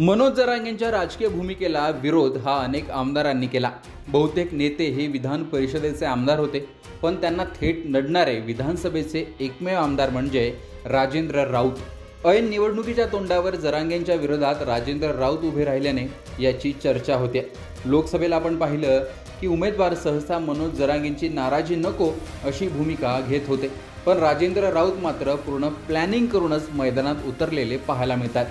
मनोज जरांगेंच्या राजकीय भूमिकेला विरोध हा अनेक आमदारांनी केला. बहुतेक नेते हे विधान परिषदेचे आमदार होते पण त्यांना थेट नडणारे विधानसभेचे एकमेव आमदार म्हणजे राजेंद्र राऊत. ऐन निवडणुकीच्या तोंडावर जरांगेंच्या विरोधात राजेंद्र राऊत उभे राहिल्याने याची चर्चा होते. लोकसभेला आपण पाहिलं की उमेदवार सहसा मनोज जरांगेंची नाराजी नको अशी भूमिका घेत होते. पण राजेंद्र राऊत मात्र पूर्ण प्लॅनिंग करूनच मैदानात उतरलेले पाहायला मिळतात.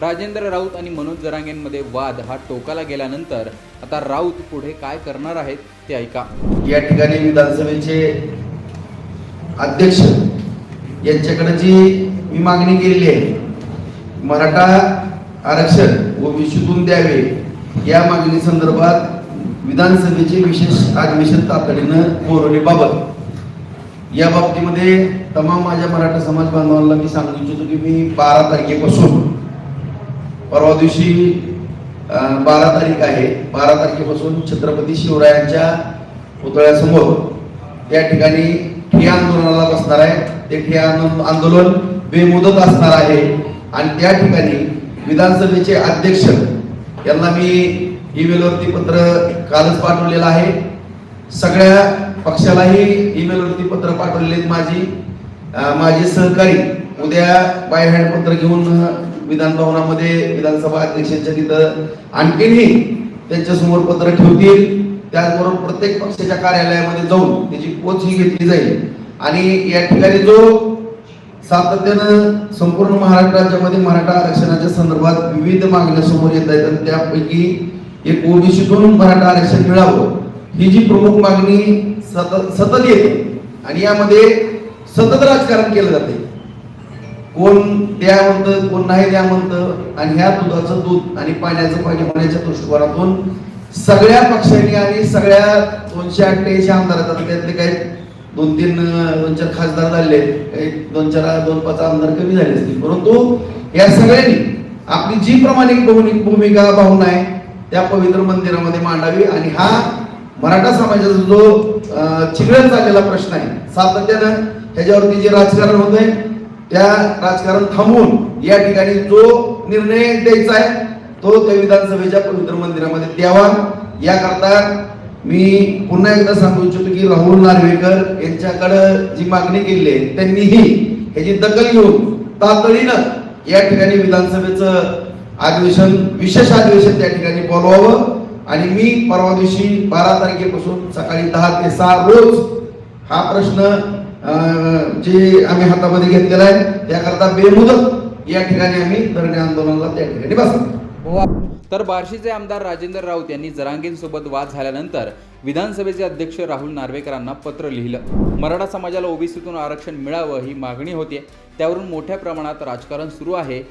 राजेंद्र राऊत आणि मनोज जरांगेंमध्ये वाद. हा टोकाला गेल्यानंतर आता राऊत पुढे काय करणार आहेत ते ऐका. या ठिकाणी विधानसभेचे अध्यक्ष यांच्याकडे जी मी मागणी केलेली आहे मराठा आरक्षण ओबीसीतून द्यावे या मागणी संदर्भात विधानसभेचे विशेष अधिवेशन तातडीनं बोलवण्याबाबत या बाबतीमध्ये तमाम माझ्या मराठा समाज बांधवांना मी सांगू इच्छितो की मी बारा तारखेपासून परवा दिवशी बारा तारीख आहे. बारा तारखेपासून छत्रपती शिवरायांच्या पुतळ्यासमोर त्या ठिकाणी ठिया आंदोलनाला बसणार आहे. ते ठिया आंदोलन बेमुदत असणार आहे. आणि त्या ठिकाणी विधानसभेचे अध्यक्ष यांना मी ईमेलवरती पत्र कालच पाठवलेलं आहे. सगळ्या पक्षालाही ईमेलवरती पत्र पाठवलेली आहेत माझी. माझे सहकारी उद्या बाय हँड पत्र घेऊन विधान भवनामध्ये विधानसभा अध्यक्षांच्या तिथं आणखीनही त्यांच्यासमोर पत्र ठेवतील. त्याचबरोबर प्रत्येक पक्षाच्या कार्यालयामध्ये जाऊन त्याची पोच ही घेतली जाईल. आणि या ठिकाणी जो सातत्यानं संपूर्ण महाराष्ट्र राज्यामध्ये मराठा आरक्षणाच्या संदर्भात विविध मागण्या समोर येत आहेत आणि त्यापैकी एक ओबीसीतून मराठा आरक्षण मिळावं ही जी प्रमुख मागणी सतत सतत येते आणि यामध्ये सतत राजकारण केलं जाते. कोण द्या म्हणतं कोण नाही द्या म्हणतं आणि ह्या दुधाचं दूध आणि पाण्याचं पाणी होण्याच्या दृष्टिकोनातून सगळ्या पक्षांनी आणि सगळ्या दोनशे अठ्ठ्याऐंशी आमदार त्यातले काही दोन तीन दोन चार खासदार झाले काही दोन चार दोन पाच आमदार कमी झाले असतील. परंतु या सगळ्यांनी आपली जी प्रामाणिक भूमिका भावना आहे त्या पवित्र मंदिरामध्ये मांडावी. आणि हा मराठा समाजाचा जो चिघळत चाललेला प्रश्न आहे सातत्यानं ह्याच्यावरती जे राजकारण होत आहे त्या राजकारण थांबवून या ठिकाणी जो निर्णय द्यायचा आहे तो त्या विधानसभेच्या पवित्र मंदिरामध्ये द्यावा. याकरता मी पुन्हा एकदा सांगू इच्छितो की राहुल नार्वेकर यांच्याकडे जी मागणी केली आहे त्यांनीही ह्याची दखल घेऊन तातडीनं या ठिकाणी विधानसभेचं अधिवेशन विशेष अधिवेशन त्या ठिकाणी बोलवावं. आणि मी परवा दिवशी बारा तारखेपासून सकाळी दहा ते सहा रोज हा प्रश्न जे आम्ही हातामध्ये घेतलेलं आहे त्याकरता बेमुदत या ठिकाणी आम्ही धरणे आंदोलनाला त्या ठिकाणी बसतो तर बार्शीचे आमदार राजेंद्र राऊत यांनी जरांगेंसोबत वाद झाल्यानंतर विधानसभेचे अध्यक्ष राहुल नार्वेकरांना पत्र लिहिलं. मराठा समाजाला ओबीसीतून आरक्षण मिळावं ही मागणी होती त्यावरून मोठ्या प्रमाणात राजकारण सुरू आहे.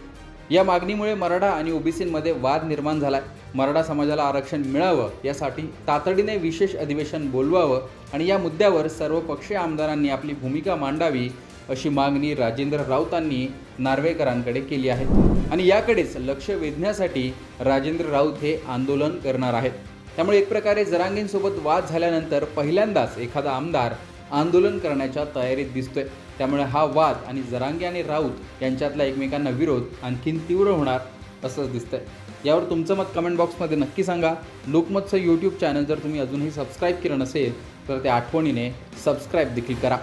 या मागणीमुळे मराठा आणि ओबीसींमध्ये वाद निर्माण झालाय. मराठा समाजाला आरक्षण मिळावं यासाठी तातडीने विशेष अधिवेशन बोलवावं आणि या मुद्द्यावर सर्व पक्षीय आमदारांनी आपली भूमिका मांडावी अशी मागणी राजेंद्र राऊतांनी नार्वेकरांकडे केली आहे. आणि याकडेच लक्ष वेधण्यासाठी राजेंद्र राऊत हे आंदोलन करणार आहेत. त्यामुळे एक प्रकारे जरांगेंसोबत वाद झाल्यानंतर पहिल्यांदाच एखादा आमदार आंदोलन करण्याच्या तयारीत दिसतोय. त्यामुळे हा वाद आणि जरांगे आणि राऊत यांच्यातला एकमेकांना विरोध आणखीन तीव्र होणार असंच दिसतंय. यावर तुमचं मत कमेंट बॉक्समध्ये नक्की सांगा. लोकमतचं यूट्यूब चॅनल जर तुम्ही अजूनही सबस्क्राईब केलं नसेल तर त्या आठवणीने सबस्क्राईब देखील करा.